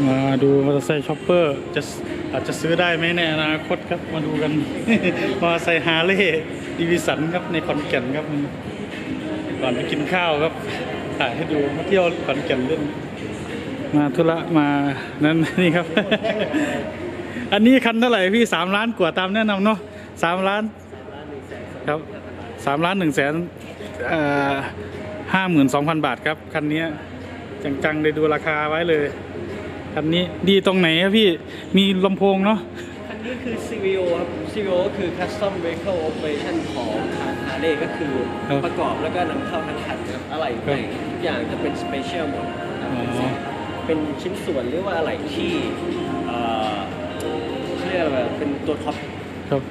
มาดูมอเตอร์ไซค์ช็อปเปอร์จะอาจจะซื้อได้ไหมในอนาคตครับมาดูกันมอเตอร์ไซค์ฮาร์เลย์ดีวิสันครับในขอนแก่นครับก่อนไปกินข้าวครับถ่ายให้ดูมาเที่ยวขอนแก่นเล่นมาธุระมานั่นนี่ครับ อันนี้คันเท่าไหร่พี่สามล้านกว่าตามแนะนำเนาะสามล้านครับสามล้านหนึ่งแสนห้าหมื่นสองพันบาทครับ คันนี้จังๆเลยดูราคาไว้เลย คันนี้ดีตรงไหนครับพี่มีลำโพงเนาะคันนี้คือ CVO ครับ CVO ก็คือ Custom Vehicle Operation ของทาง Harley ก็คือครับประกอบแล้วก็นำเข้าทั้งคันครับอะไรครัใหบม่ทุกอย่างจะเป็น Special หมดนะครับอ๋อเป็นชิ้นส่วนหรือว่าอะไรที่เอ่อเขาเรียกอะไรเป็นตัวท็อปครับ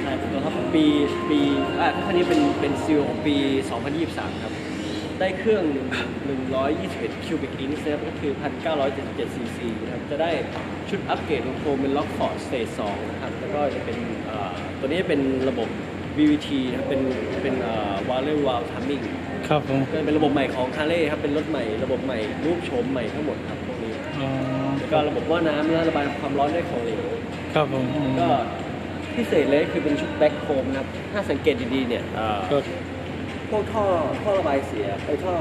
ใช่เป็นตัวท็อปปีปีอ่าคันนี้เป็นเป็น CVO ของปี 2023 ครับ ได้เครื่อง 121 cubic inch นะครับก็คือ 1,977 cc นะครับจะได้ชุดอัปเกรดของโคมเป็น Lockford Stage 2นะครับแล้วก็จะเป็นเอ่อตัวนี้เป็นระบบ VVT นะครับเป็นเป็นเอ่อ Waller Valve Timing ครับผมก็เป็นระบบใหม่ของ Harley ครับเป็นรถใหม่ระบบใหม่รูปโฉมใหม่ทั้งหมดครับพวกนี้อ๋อแล้วก็ระบบว่าน้ำและระบายความร้อนได้ของเหลวครับผมอ๋อก็พิเศษเลยคือเป็นชุดแบ็คโคมนะครับถ้าสังเกตดีๆเนี่ยเอ่อครับ พวกท่อท่อระบายเสียไอ้ท่อ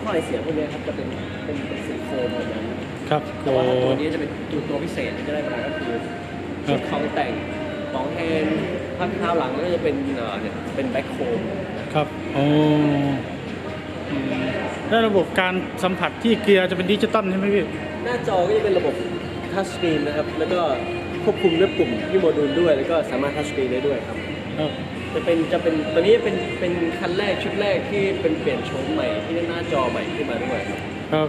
ท่อไอเสียพวกเนี้ยครับจะเป็นเป็นเป็นสีโครมเหมือนกันครับแต่โอ้ว่าตัวนี้จะเป็นตัวตัวพิเศษที่จะได้มาก็คือครัชุบดของแต่งของแฮนด์พักเท้าหลังก็จะเป็นเอ่อเนี่ยเป็นแบ็คโคมครับโอ้อืมแล้วระบบการสัมผัสที่เกียร์จะเป็นดิจิตอลใช่ไหมพี่หน้าจอก็จะเป็นระบบทัชสกรีนนะครับ แล้วก็ควบคุมด้วยปุ่มที่โมดูลด้วย แล้วก็สามารถทัชสกรีนได้ด้วยครับ ครับ จะเป็นจะเป็นตัวนี้เป็นเป็นคันแรกชุดแรกที่เป็นเปลี่ยนโฉมใหม่ที่ได้หน้าจอใหม่ขึ้นมาด้วยครับครับ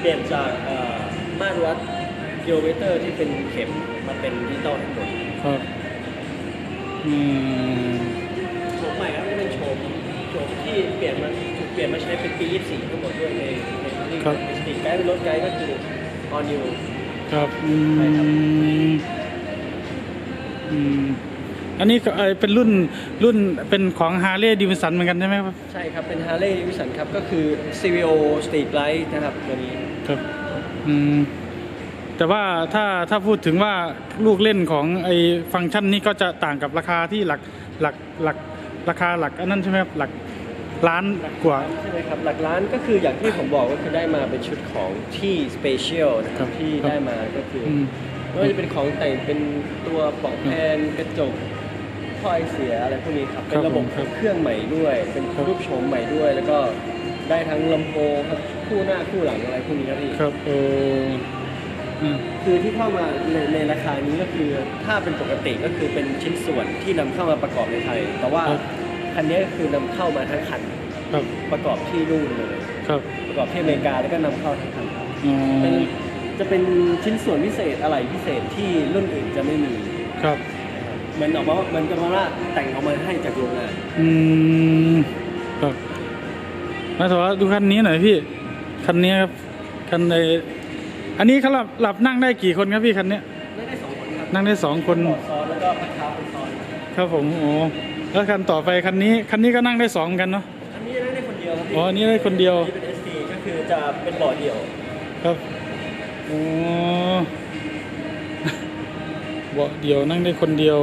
เปลี่ยนจากเอ่อมาตรวัดกิโลเมตรที่เป็นเข็มมาเป็นดิจิตอลทั้งหมดครับอืมโฉมใหม่ครับจะเป็นโฉมโฉมที่เปลี่ยนมาถูกเปลี่ยนมาใช้เป็นปี 24 ทั้งหมดด้วยในในที่เป็นสตรีทไกด์เป็นรถไกด์ก็คือ all new ครับอืใช่ครับมอืม อันนี้ก็เอ่อเป็นรุ่นรุ่นเป็นของ Harley Davidson เหมือนกันใช่ไหมครับใช่ครับ เป็น Harley Davidson ครับ ก็คือ CVO Street Light นะครับตัวนี้ ครับอืมแต่ว่าถ้าถ้าพูดถึงว่าลูกเล่นของไอ้ฟังก์ชันนี้ก็จะต่างกับราคาที่หลักหลักหลักราคาหลักอันนั้นใช่ไหมครับหลักล้านกว่า ใช่ไหมครับ หลักล้านก็คืออย่างที่ผมบอกก็คือได้มาเป็นชุดของที่ Special นะคครัรับบที่ครับ ได้มาก็คือออืม ไม่ว่าจะเป็นของแต่งเป็นตัวปลอกแผนกระจก ถ้อยเสียอะไรพวกนี้ครับ เป็นระบบครับเครื่องใหม่ด้วย เป็นครับรูปโฉมใหม่ด้วย แล้วก็ได้ทั้งลำโพงครับคู่หน้าคู่หลังอะไรพวกนี้ครับพี่ครับโอ้อืมคือที่เข้ามาในในราคานี้ก็คือถ้าเป็นปกติก็คือเป็นชิ้นส่วนที่นำเข้ามาประกอบในไทย แต่ว่าคันนี้ก็คือนำเข้ามาทั้งคันครับประกอบที่นู่นเลยครับประกอบที่อเมริกาแล้วก็นำเข้าทั้งคันครับอ๋อเป็นจะเป็นชิ้นส่วนพิเศษอะไรพิเศษที่รุ่นอื่นจะไม่มีครับ เหมือนออกมาเหมันก็มาว่าแต่งออกมาให้จากโรงงานอืมครับมาถอดูคันนี้หน่อยพี่ คันนี้ครับ คันในอันนี้เขาหลับหลับนั่งได้กี่คนครับพี่คันเนี้ยไม่ได้สองคนครับนั่งได้สองคนต่อซ้อนแล้วก็พักเท้าเป็นซ้อนครับผมโอ้แล้วคันต่อไปคันนี้คันนี้ก็นั่งได้สองกันเนาะอันนี้ได้ได้คนเดียวครับพี่อ๋ออันนี้ได้คนเดียวอันนี้เป็น SD ก็คือจะเป็นบ่อเดี่ยว ครับโอ้เบาะเดียวนั่งได้คนเดียว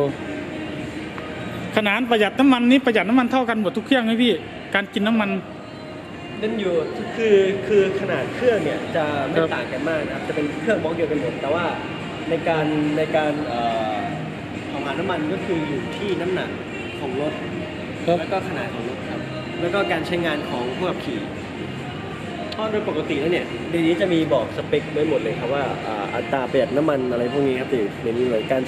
ขนาดประหยัดน้ำมันนี่ประหยัดน้ำมันเท่ากันหมดทุกเครื่องไหมพี่ การกินน้ำมันนั่นอยู่คือคือขนาดเครื่องเนี่ยจะไม่ครับต่างกันมากนะครับจะเป็นเครื่องบล็อกเดียวกันหมดแต่ว่าในการในการเอ่อของหาน้ำมันก็คืออยู่ที่น้ำหนักของรถครับแล้วก็ขนาดของรถครับแล้วก็การใช้งานของผู้ขับขี่ เพราะโดยปกติแล้วเนี่ยในนี้จะมีบอกสเปคไว้หมดเลยครับว่าอ่าอัตราประหยัดน้ำมันอะไรพวกนี้ครับอยู่ในนี้เลยการ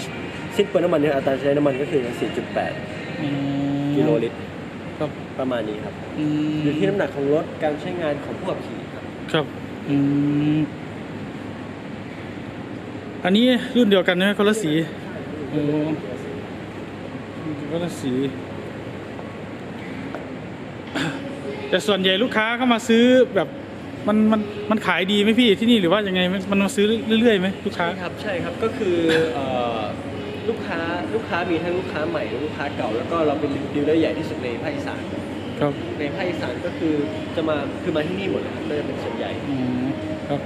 สิ้นเปลืองน้ำมันเนี่ยอัตราใช้น้ำมันก็คือ 4.8 อืมกิโลลิตรครับ ประมาณนี้ครับอืมอยู่ที่น้ำหนักของรถการใช้งานของผู้ขับขี่ครับครับอืมอันนี้รุ่นเดียวกันไหมคนละสีโอ้คนละสี แต่ส่วนใหญ่ลูกค้าก็มาซื้อแบบ มันมันมันขายดีไหมพี่ที่นี่หรือว่ายังไงมันมันมาซื้อเรื่อยๆไหมลูกค้า ใช่ครับใช่ครับก็คือเอ่อลูกค้าลูกค้ามีทั้งลูกค้าใหม่และลูกค้าเก่าแล้วก็เราเป็นดีลเลอร์ใหญ่ที่สุดในภาคอีสานครับในภาคอีสานก็คือจะมาคือมาที่นี่หมดเลยครับก็จะเป็นส่วนใหญ่อ๋อครับ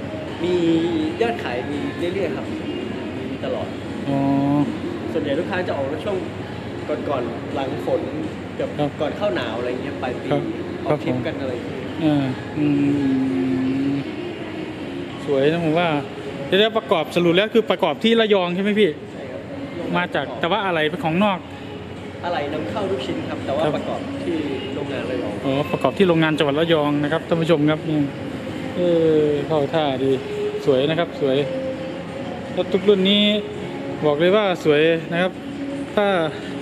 มียอดขายมีเรื่อยๆครับมีตลอด อ๋อ ส่วนใหญ่ลูกค้าจะออกในช่วงก่อนก่อนๆหลังฝนเกับครับก่อนเข้าหนาวอะไรเงี้ยปลายปีครับอครัอบกทริปผม กันอะไรอย่างเงี้ย อ่าอืมสวยนะผมว่าเดี๋ยวประกอบสรุปแล้วคือประกอบที่ระยองใช่ไหมพี่ ใช่ครับมาจากแต่ว่าอะไรเป็นของนอก อะไรนำเข้าทุกชิ้นครับ แต่ว่าครับ ประกอบที่โรงงานเลยหรองอ๋อประกอบที่โรงงานจังหวัดระยองนะครับท่านผู้ชมครับนี่เออเข้าท่าดีสวยนะครับสวยรถทุกรุ่นนี้บอกเลยว่าสวยนะครับ ถ้า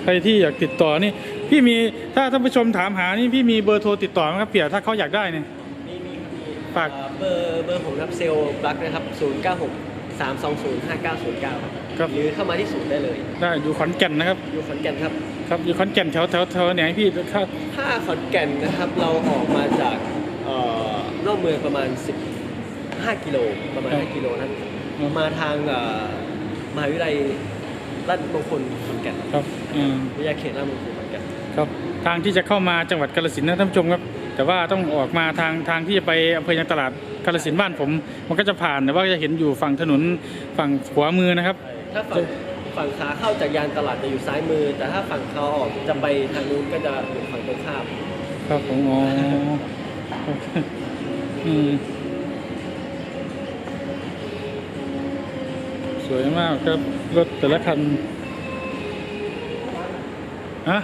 ใครที่อยากติดต่อนี่ พี่มีถ้าท่านผู้ชมถามหานี่พี่มีเบอร์โทรติดต่อไหมครับเผื่อถ้าเขาอยากได้เนี่ย มีมีครับมีฝาก เอ่อเบอร์เบอร์ผมครับเซลล์บลักนะครับ 0 9 6 3 2 0 5 9 0 9ครับ หรือเข้ามาที่ศูนย์ได้เลยได้อยู่ขอนแก่นนะครับ อยู่ขอนแก่นครับ ครับอยู่ขอนแก่นแถวแถวแถวไหนพี่ถ้าถ้าขอนแก่นนะครับเราออกมาจากเอ่อนอกเมืองประมาณ 15 กิโลประมาณ 5 กิโลนั้นมาทางเอ่อมหาวิทยาลัยราชมงคลขอนแก่นครับอืมวิทยาเขตราชมงคลขอนแก่น ครับทางที่จะเข้ามาจังหวัดกาฬสินธุ์นะท่านผู้ชมครับ แต่ว่าต้องออกมาทางทางที่จะไปอำเภอยางตลาดกาฬสินธุ์บ้านผม มันก็จะผ่านแต่ว่าจะเห็นอยู่ฝั่งถนนฝั่งขวามือนะครับ ถ้าฝั่งฝั่งขาเข้าจากยานตลาดจะอยู่ซ้ายมือ แต่ถ้าฝั่งเขาออกจะไปทางนู้นก็จะอยู่ฝั่งตรงข้ามครับผมอ๋ออืมสวยมากครับรถแต่ละคันฮะ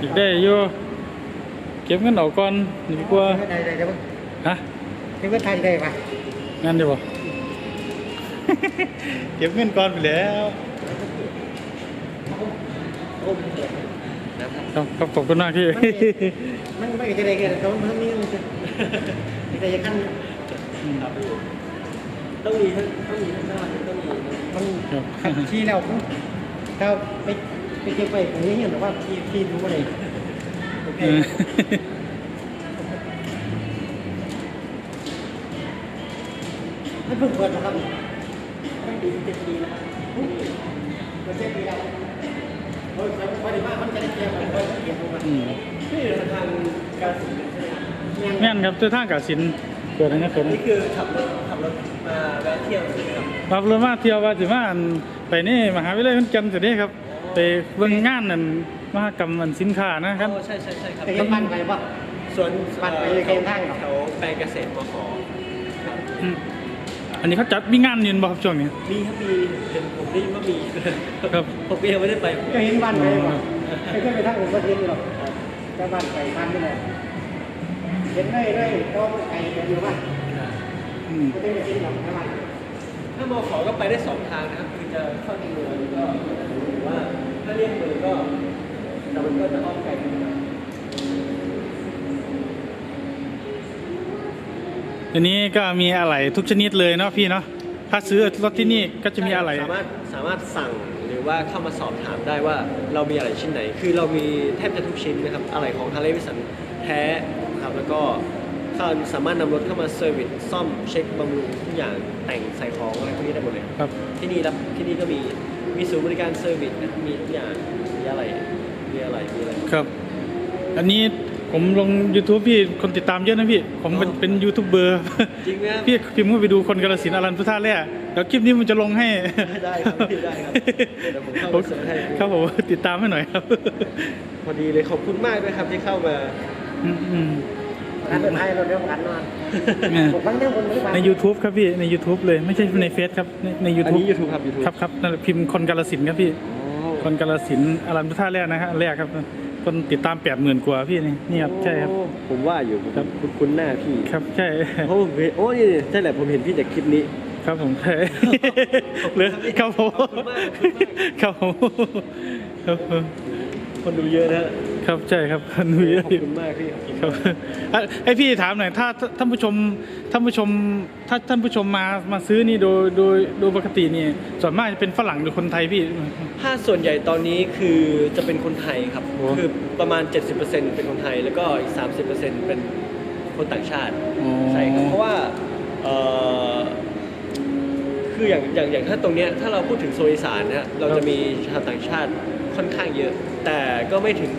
อีกได้อยู่เก็บเงินออกก่อนดีกว่าได้ได้ได้ปะฮะเก็บเงินไทยได้ปะงั้นดีบ่เก็บเงินก่อนไปแล้วนะครับครับครับขอบคุณมากพี่มันไม่จะได้กันแต่มันมีมันจะแต่ยังขั้นครับต้องมีทั้งต้องมีทั้งหน้าต้องมีมันครับที่เราถ้าไปไป เก็บไปผมนี่เห็นแต่ว่าที่ที่รู้อะไรโอเคเออไม่เพิ่งเปิดนะครับไม่ดีเจ็ดปีแล้วเปิดเจ็ดปีแล้วเฮ้ยพอดีมากมันจะได้เกี่ยวกันเปิดเกี่ยวกันอืมนี่ทางการสื่อใช่ไหมครับแม่นครับเจอท่างกับสินเกิดอะไรนะเกิดอะไรนี่คือขับรถขับรถมาแวะเที่ยวใช่ไหมครับรับเรือมาเที่ยวว่าสิมาอันไปนี่มหาวิทยาลัยขอนแก่นสินี่ครับ ไปเบิ่งงานนั่นมหกรรมอันสินค้านะครับ โอ้ใช่ใช่ใช่ครับไปเห็นบ้านไปปะส่วนบ้านไปเกมทางเหรอ แถวแปลงเกษตรมขอืมอันนี้เขาจัดมีงานยืนบ่ครับช่วงนี้ มีครับมีเห็นผมได้ยินว่ามีครับ ผมก็ยังไม่ได้ไปก็เห็นบ้านไปปะไปขึ้นไปทางอื่นก็เห็นหรอกแต่บ้านไปบ้านไม่ได้เห็นได้ได้ก็ไกลกันอยู่บ้านอืมก็ต้องไปกินหรอกนะบ้านถ้ามขก็ไปได้สองทางนะครับคือจะเข้าในเมืองก็หรือว่า ถ้าเลี่ยงเมืองก็แต่มันก็จะอ้อมไกลนิดหน่อยอันนี้ก็มีอะไรทุกชนิดเลยเนาะพี่เนาะถ้าซื้อรถที่นี่ก็จะมีอะไร สามารถสามารถสั่งหรือว่าเข้ามาสอบถามได้ว่าเรามีอะไรชิ้นไหน คือเรามีแทบจะทุกชิ้นนะครับ อะไรของฮาร์เลย์วิสันแท้ครับ แล้วก็เขาสามารถนำรถเข้ามาเซอร์วิสซ่อมเช็คบำรุงทุกอย่างแต่งใส่ของอะไรพวกนี้ได้หมดเลยครับ ที่นี่รับที่นี่ก็มี มีศูนย์บริการเซอร์วิสนะมีทุกอย่างมีอะไรมีอะไรมีอะไร ครับ อันนี้ผมลง YouTube พี่คนติดตามเยอะนะพี่ ผมเป็นอ๋อ เป็นยูทูบเบอร์จริงไหมครับ พี่พิมพ์เข้าไปดูคนกาลสินธุ์อรันพุทธาแร่เดี๋ยวคลิปนี้มันจะลงให้ได้ครับพี่ได้ครับเดี๋ยวผมเข้าไปเสิร์ชให้ ครับผมติดตามให้หน่อยครับพอดีเลยขอบคุณมากด้วยครับที่เข้ามาอืมอืม ร้านเดินไทยเราเรียกกันนอนผมฟังเรื่องคนนี้มาใน YouTube ครับพี่ใน YouTube เลยไม่ใช่ในเฟซครับในในอัน YouTube นี้ YouTube ครับ YouTube ครับครับนั่นแหละพิมพ์คนกาลสินธุ์ครับพี่ อ๋อคนกาลสินธุ์อรันพุทธาแร่นะฮะแรกครับ คนติดตามแปดหมื่นกว่าพี่นี่นี่ครับใช่ครับ โอ้ผมว่าอยู่ผมครับ คุ้นคุ้นหน้าพี่ครับใช่ เพราะผมเห็นโอ้นี่ใช่แหละผมเห็นพี่จากคลิปนี้ ครับผมใช่เหลือครับผมขอบคุณมากขอบคุณมากครับผมครับผมคนดูเยอะนะฮะ ครับใช่ครับหนุยขอบคุณมากพี่ขอบคุณครับมากอะให้พี่ถามหน่อยถ้าถ้าท่านผู้ชมท่านผู้ชมถ้าท่านผู้ชมมามาซื้อนี่โดยโดยโดยปกตินี่ส่วนมากจะเป็นฝรั่งหรือคนไทยพี่ถ้าส่วนใหญ่ตอนนี้คือจะเป็นคนไทยครับโอ้คือประมาณ 70%เป็นคนไทยแล้วก็อีก 30%เป็นคนต่างชาติอ๋อใช่ครับเพราะว่าเอ่อคืออย่างอย่างอย่างถ้าตรงเนี้ยถ้าเราพูดถึงโซนอีสานเนี่ยเราจะมีชาวต่างชาติค่อนข้างเยอะ แต่ก็ไม่ถึง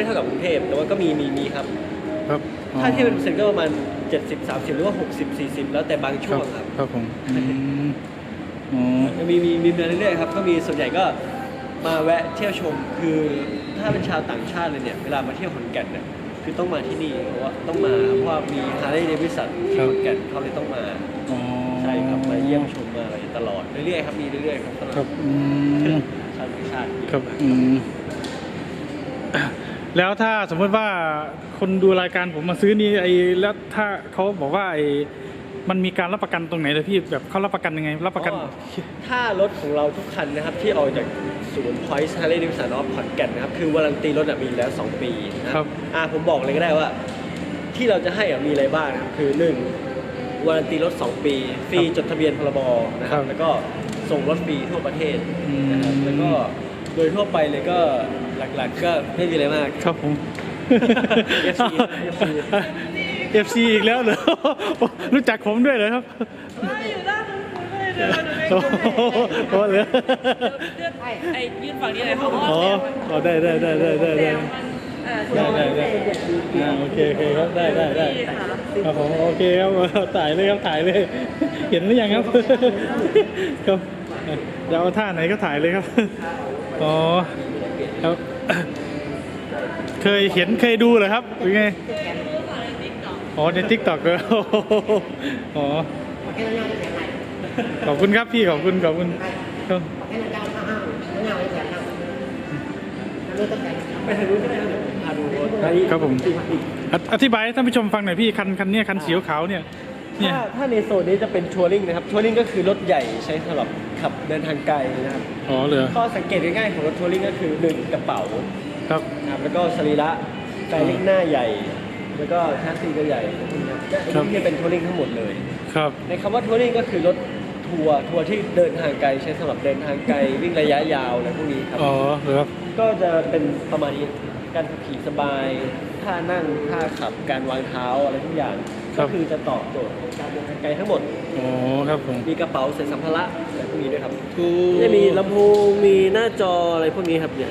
ไม่เท่ากับกรุงเทพแต่ว่าก็มีมีมีครับ ครับถ้าเทียบเป็นเปอร์เซ็นต์ก็ประมาณ 70 30 หรือว่า 60 40 แล้วแต่บางคช่รัวบงครับครับผมอืมอ๋อยังมีมีมีมาเรื่อยๆครับก็มีส่วนใหญ่ก็มาแวะเที่ยวชมคือถ้าเป็นชาวต่างชาติเลยเนี่ยเวลามาเที่ยวขอนแก่นเนี่ยคือต้องมาที่นี่เพราะว่าต้องมาเพราะว่ามีฮาร์เลย์เดวิสันที่ขอนแก่นเขาเลยต้องมาอ๋อใช่ครับมาเยี่ยมชมมาอะไรตลอดเรื่อยๆครับมีเรื่อยๆครับตลอดครับอืมชาวต่างชาติครับอืม แล้วถ้าสมมติว่าคนดูรายการผมมาซื้อนี่ไอ้แล้วถ้าเขาบอกว่าไอ้มันมีการรับประกันตรงไหนเลยพี่แบบเขารับประกันยังไง รับประกันอ๋อถ้ารถของเราทุกคันนะครับที่ออกจากศูนย์ Point Harley Davidson of ขอนแก่นนะครับคือวารันตีรถอะมีแล้ว 2 ปีนะครับอ่าผมบอกเลยก็ได้ว่า ที่เราจะให้อะมีอะไรบ้างนะครับคือ 1. วารันตีรถ 2 ปี ฟรีจดทะเบียนพรบนะครัครับบแล้วก็ส่งรถฟรีทั่วประเทศอืมนะครับแล้วก็โดยทั่วไปเลยก็ หลักๆ ก็ไม่มีอะไรมาก ครับผม FC FC FC อีกแล้วเหรอ รู้จักผมด้วยเหรอครับอยู่ด้านนู้นเลยเดี๋ยวหนูไปโอ้โหโอ้เหรอเลือกไอ้ยื่นฝั่งนี้เลยเพราะว่าอ๋อเสียงมันอ๋อได้ได้ได้ได้ได้เสีได้ยงมันเอ่อได้ได้ได้อ่าโอเคโอเคครับได้ได้ได้ดีค่ะครับผมโอเคครับถ่ายเลยครับถ่ายเลย เห็นหรือยังครับครับจะเอาท่าไหนก็ถ่ายเลยครับอ๋อ ครับ เคยเห็นเคยดูเหรอครับหรือไงอ๋อในทิกตอกเลยอ๋อแค่นั้นยังไม่แข็งไรขอบคุณครับพี่ขอบคุณขอบคุณครับแค่นั้นยังห้าห้าไม่เอาไม่แข็งนั่งรู้ตั้งแต่ไปทางนู้นก็ได้ครับเดี๋ยวผมพาดูรถอันนี้ครับผมออธิบายให้ท่านผู้ชมฟังหน่อยพี่คันคันเนี้ยคันสีขาวๆเนี่ย เนี่ยถ้าถ้าในโซนนี้จะเป็นทัวริงนะครับทัวริงก็คือรถใหญ่ใช้สำหรับขับเดินทางไกลนะครับอ๋อเหรอข้อสังเกตง่ายๆของรถทัวริงก็คือหนึ่งกระเป๋าครับนะครับแล้วก็สรีระแฟลิงหน้าใหญ่ แล้วก็แชสซีก็ใหญ่นะครับอันนี้เป็นทัวริงทั้งหมดเลย ครับ ในคำว่าทัวริงก็คือรถทัวร์ทัวร์ที่เดินทางไกลใช้สำหรับเดินทางไกลวิ่งระยะยาวอะไรพวกนี้ครับอ๋อเหรอครับก็จะเป็นประมาณนี้การขับขี่สบายท่านั่งท่าขับการวางเท้าอะไรทุกอย่างครั ก็บคือจะตอบโจทย์ของการเดินทางไกลทั้งหมดอ๋อครับผมมีกระเป๋าใส่สัมภาระอะไรพวกนี้ด้วยครับกูจะมีลำโพงมีหน้าจออะไรพวกนี้ครับเนี่ย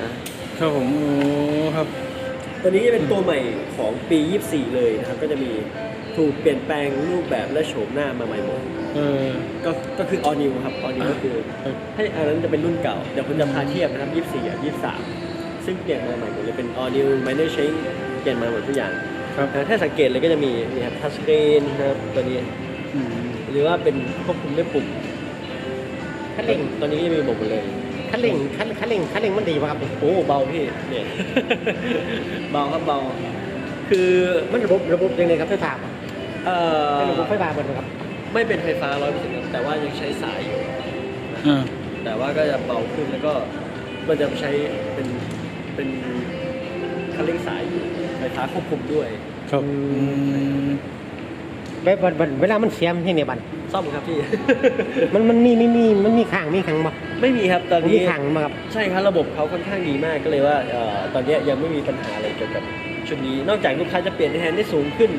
ครับผมโอ้ครับตัวนี้จะเป็นตัวใหม่ของปี 24 เลยนะครับ ก็จะมีถูกเปลี่ยนแปลงรูปแบบและโฉมหน้ามาใหม่หมดเออก็ก็คือ all new ครับ all new ก็คือครับให้อันนั้นจะเป็นรุ่นเก่า เดี๋ยวผมจะพาเทียบนะครับ 24 กับ 23 ซึ่งเปลี่ยนมาใหม่หมดเลยเป็น all new minor change เปลี่ยนมาหมดทุกอย่าง ครับ นะถ้าสังเกตเลยก็จะมีนี่ครับทัชสกรีนนะครับตัวนี้ อืมหรือว่าเป็นควบคุมด้วยปุ่มคันเร่งตัวนี้ก็จะมีหมดเลย คันเร่งคันคันเร่งคันเร่งมันดีป่ะครับโอ้เบาพี่เนี่ย เบาครับเบา คือมันระบบระบบยังไงครับไฟฟ้าป่ะเอ่อเป็นระบบไฟฟ้าหมดครับไม่เป็นไฟฟ้าร้อยเปอร์เซ็นต์แต่ว่ายังใช้สายอยู่ อ่าแต่ว่าก็จะเบาขึ้นแล้วก็มันจะใช้เป็นเป็นคันเร่งสายอยู่ ไฟฟ้าควบคุมด้วย ครับอืมเวลาเวลามันเสียมที่เนี่ยบันซ่อมครับพี่ มันมันมีมีมีมันมีข้างมีข้างบ่ไม่มีครับตอนมันนี้มีข้างมาครับใช่ครับระบบเขาค่อนข้างดีมากก็เลยว่าเอ่อตอนเนี้ยยังไม่มีปัญหาอะไรเกี่ยวกับชุดนี้ นอกจากลูกค้าจะเปลี่ยนแฮนด์ได้สูงขึ้น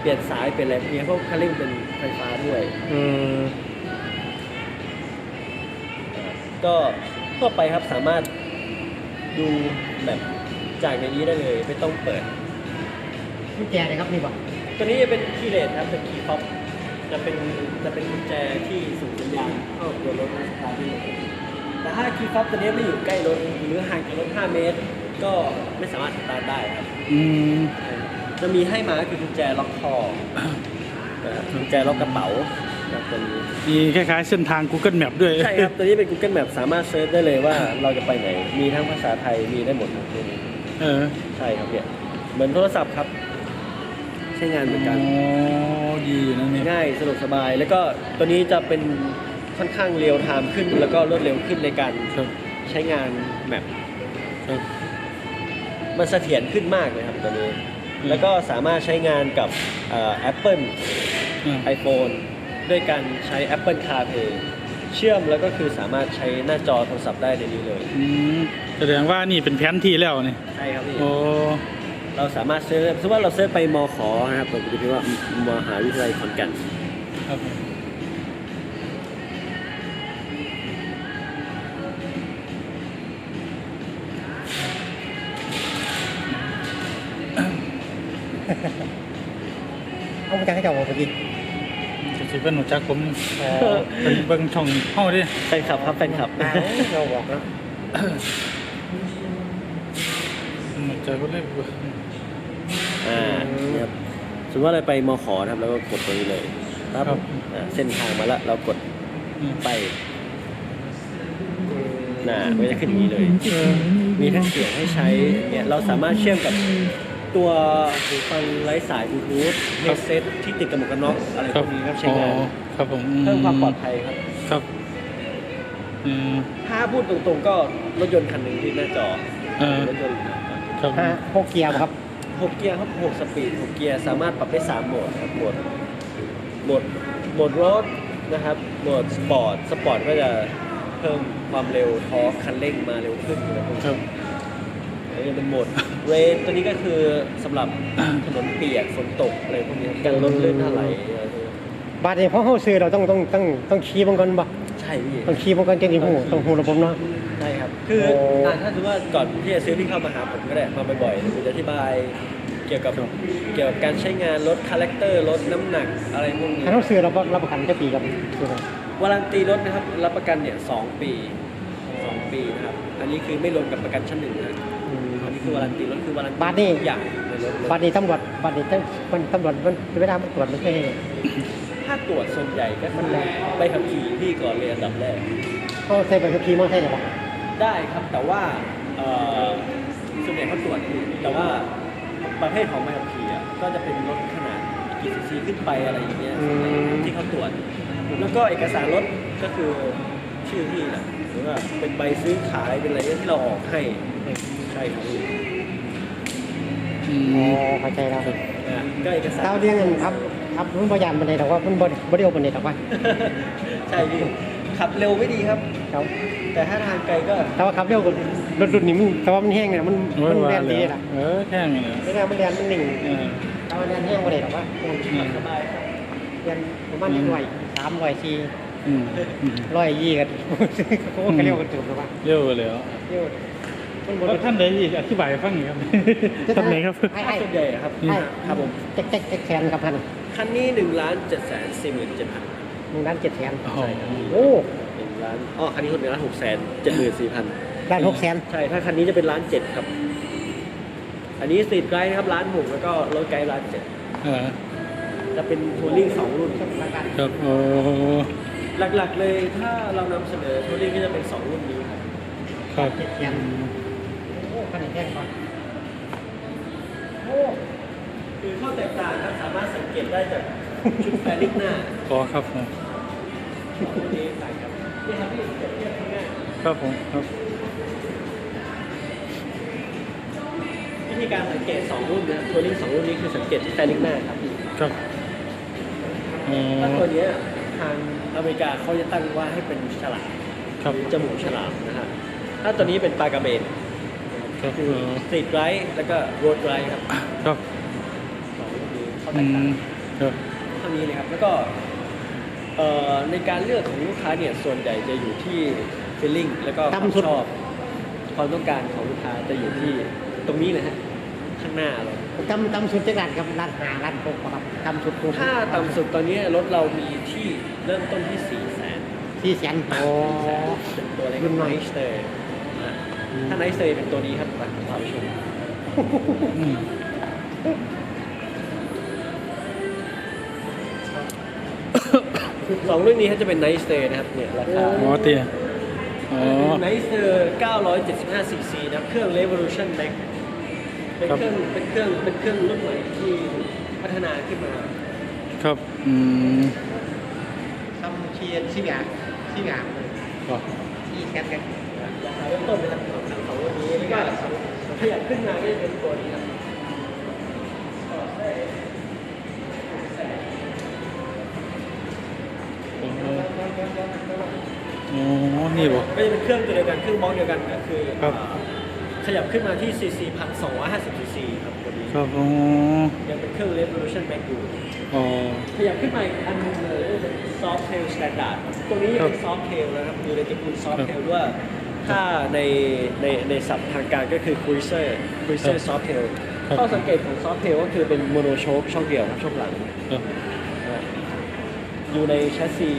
เปลี่ยนสายเปลี่ยนอะไรพวกนี้เพราะคันเร่งเป็นไฟฟ้าด้วยอืมก็ทั่วไปครับสามารถดูแบบจากในนี้ได้เลย ไม่ต้องเปิด กุญแจเลยครับนี่บ่ตัวนี้จะเป็นคีย์เลสครับเป็นคีย์ฟ็อปจะเป็นจะเป็นกุญแจที่ส่งสัญญาณเข้าตัวรถสตาร์ทได้เลยแต่ถ้าคีย์ฟ็อปตัวนี้ไม่อยู่ใกล้รถหรือห่างจากรถ 5 เมตร ก็ไม่สามารถสตาร์ทได้ครับอืมจะมีให้มาก็คือกุญแจล็อกคอนะครับกุญแจล็อกกระเป๋าครับตัวนี้ มีคล้ายๆเส้นทาง Google Map ด้วย ใช่ครับ ตัวนี้เป็น Google Map สามารถเซิร์ชได้เลยว่าเราจะไปไหน มีทั้งภาษาไทย มีได้หมดครับตัวนี้เออ ใช่ครับเนี่ย เหมือนโทรศัพท์ครับ ใช้งานเหมือนกันอ๋อดีอยู่นะเนี่ย ง่ายสะดวกสบาย แล้วก็ตัวนี้จะเป็นค่อนข้างเรียวไทม์ขึ้น แล้วก็รวดเร็วขึ้นในการครับใช้งานแมปครับ มันเสถียรขึ้นมากเลยครับตัวนี้อืมแล้วก็สามารถใช้งานกับแอปเปิลอ่า iPhone ด้วยการใช้ Apple CarPlay เชื่อมแล้วก็คือสามารถใช้หน้าจอโทรศัพท์ได้ในนี้เลย อืมแสดงว่านี่เป็นแผนที่แล้วนี่ใช่ครับพี่ โอ้ เราสามารถเซิร์ชสมมติว่าเราเซิร์ชไปมขอนะครับผมจะพิมพ์ว่ามหาวิทยาลัยขอนแก่นครับเอาไปจักให้เจ้าบอกเมื่อกี้จะสิเป็นหนูจักผมเอ่อเป็นเบิ่งช่องเฮาดิแฟนคลับครับแฟนคลับอ่าเราบอกแล้วหนูจักก็เลยเบิ่ง อ่าเนี่ยครับสมมติว่าเราไปมขนะครับแล้วก็กดตรงนี้เลยครับอ่าเส้นทางมาแล้วเรากดอืมไปน่ะมันจะขึ้นอย่างนี้เลย เออมีทั้งเสียงให้ใช้เนี่ยเราสามารถเชื่อมกับตัวหูฟังไร้สายบลูทูธเฮดเซ็ตที่ติดกับหมวกกันน็อกอะไรพวกนี้ครับใช้งานอ๋อครับผมเพิ่มความปลอดภัยครับ ครับอืมถ้าพูดตรงๆก็รถยนต์คันหนึ่งที่หน้าจอเออรถยนต์ครับฮะพวกเกียร์ครับ หกเกียร์ครับหกสปีดหกเกียร์สามารถปรับได้สามโหมดครับโหมดโหมดโหมดรถนะครับโหมดสปอร์ตสปอร์ตก็จะเพิ่มความเร็วทอร์คคันเร่งมาเร็วขึ้นนะครับครับแล้วยังเป็นโหมดเรนตัวนี้ก็คือสำหรับถนนเปียกฝนตกอะไรพวกนี้กันรถลื่นถลายอะไรพวกนี้บาดนี้เพราะเขาซื้อเราต้องต้องต้องต้องขี่มันก่อนบ่ใช่พี่ต้องขี่มันก่อนจังสิฮู้ต้องฮู้ระบบเนาะ ใช่ครับ คือโอ้อะถ้าสมมติว่าก่อนที่จะซื้อพี่เข้ามาหาผมก็ได้มาบ่อยๆผมจะอธิบายเกี่ยวกับเกี่ยวกับการใช้งานรถคาแรคเตอร์รถน้ำหนักอะไรพวกนี้ถ้าเราซื้อเรารับประกันจะปีกับซื้อมาวารันตีรถนะครับรับประกันเนี่ยสองปีสองปีนะครับ อันนี้คือไม่รวมกับประกันชั้นหนึ่งนะอืม อันนี้คือวารันตีรถคือวารันตีบาทนี่ทุกอย่างในรถเลยบาดนี้ตำรวจบาดนี้ตั้งมันตำรวจมันเวลามันตรวจมันไม่ให้ถ้าตรวจส่วนใหญ่ก็คือใบขับขี่พี่ก่อนเลยอันดับแรกเขาใส่ใบขับขี่มอเตอร์ไซค์ได้บ่ ได้ครับแต่ว่าเอ่อส่วนใหญ่เขาตรวจอยู่แต่ว่าประเภทของใบขับขี่อะก็จะเป็นรถขนาดกี่ซีซีขึ้นไปอะไรอย่างเงี้ยที่เขาตรวจ แล้วก็เอกสารรถก็คือชื่อที่นะหรือว่าเป็นใบซื้อขายเป็นอะไรเงี้ยที่เราออกให้ใช่ครับอือ๋อมเข้าใจแล้วอ่าก็เอกสารเท่าเรียงกันครับครับมันบ่ยานบันไดดอกว่ามันบ่บ่ได้เอาบันไดดอกว่า ใช่พี่ขับเร็วไม่ดีครับ ครับ แต่ถ้าทางไกลก็แต่ว่าขับเร็วกว่ารถรุ่นนี้มันแต่ว่ามันแห้งเนี่ยมันโอ้ยมันว่าแล่นเลดียล่ะเออแค่นี้นะไม่ได้มันแล่นมันนิ่งเออแต่ว่าแล่นแห้งบ่ได้ดอกว่าอืมสบายครับแล่นประมาณ100 300 4อืมอืมร้อยยี่กันเขาก็เร็วกันจุดหรือเปล่าเร็วเลยเหรอเร็วมันบนแล้วท่านใดอีกอธิบายให้ฟังหน่อยครับท่านไหนครับให้ถ้าให้ส่วนใหญ่อะครับให้ครับผมแจ็คแจ็คแจ็คแสนครับท่านคันนี้หนึ่งล้านเจ็ดแสนสี่หมื่นเจ็ดพันหนึ่งล้านเจ็ดแสนอ๋อโอ้หนึ่ง ล้านอ๋อคันนี้คนหนึ่งล้านหกแสนเจ็ดหมื่นสี่พันล้านหกแสนใช่ถ้าคันนี้จะเป็นล้านเจ็ดครับ อันนี้สตรีทไกด์นะครับล้านหกแล้วก็รถไกด์ล้านเจ็ดเออจะเป็นทัวริงสองรุ่นครับโอ้หลักๆเลยถ้าเรานำเสนอทัวริงก็จะเป็นสองรุ่นนี้ครับครับเจ็ดแสนโอ้ขนาดแพงก่อนโอ้คือข้อแตกต่างครับสามารถสังเกตได้จากชุดแฟลิกหน้าขอครับผมของรุ่นนี้ต่างกันนี่ครับ พี่เปรียบเทียบง่ายๆครับผมครับวิธีการสังเกต2รุ่นนะตัวนี้2รุ่นนี้คือสังเกตที่แฟลิกหน้าครับครับอ๋อถ้าตัวเนี้ยทางอเมริกาเขาจะตั้งว่าให้เป็นฉลามครับหรือจมูกฉลามนะฮะถ้าตัวนี้เป็นปลากระเบนครับคือเออสตรีทไรท์แล้วก็โรดไรท์ครับครับสองรุ่นนี้เขาแตอืกต่างมครับเท่านี้เลยครับแล้วก็เอ่อ ในการเลือกของลูกค้าเนี่ยส่วนใหญ่จะอยู่ที่ feeling แล้วก็ความชอบความต้องการของลูกค้าจะอยู่ที่ตรงนี้เลยฮะข้างหน้าเราตำตำสุดจักรานครับร้านหาร้านโกกครับตำสุดโกถ้าต่ำสุดตอนนี้รถเรามีที่เริ่มต้นที่4ี่แสนสี่แสนโอ้เป็นตัวเล็กรุ่นใหม่ไนท์เตอร์ถ้าไนท์เตอร์เป็นตัวนี้ครับมาพาไปชม สองรุ่นนี้ครับจะเป็นไนท์เตอร์นะครับเนี่ยราคาอ๋อเตียอ๋อไนท์เตอร์975 cc นะครับเครื่อง Revolution Max เป็นเครื่องเป็นเครื่องเป็นเครื่องรุ่นใหม่ที่พัฒนาขึ้นมา ครับอืมตำเชียนสี่อย่างสี่อย่างอ๋อสี่แสนกันราคาเริ่มต้นนะครับของสองรุ่นนี้แล้วก็ขยับขึ้นมาก็จะเป็นตัวนี้ครับ อ๋อ นี่บ่ก็จะเป็นเครื่องตัวเดียวกัน เครื่องบล็อกเดียวกันก็คือครับ อ่าขยับขึ้นมาที่ cc 1,250 cc ครับตัวนี้ครับอ๋อยังเป็นเครื่อง Revolution Max อยู่ อ๋อ ขยับขึ้นมาอีกอันหนึงเลยก็เป็น Soft Tail Standard ตัวนี้ยังเป็น Soft Tail นะครับอยู่ในตระกูล Soft Tail ด้วย ถ้าในในในศัพท์ทางการก็คือ Cruiser Cruiser Soft Tail ครับ ข้อสังเกตของซอฟต์เทลก็คือเป็นโมโนโชคช่องเดียวครับช่องหลัง ครับ อยู่ในแชสซี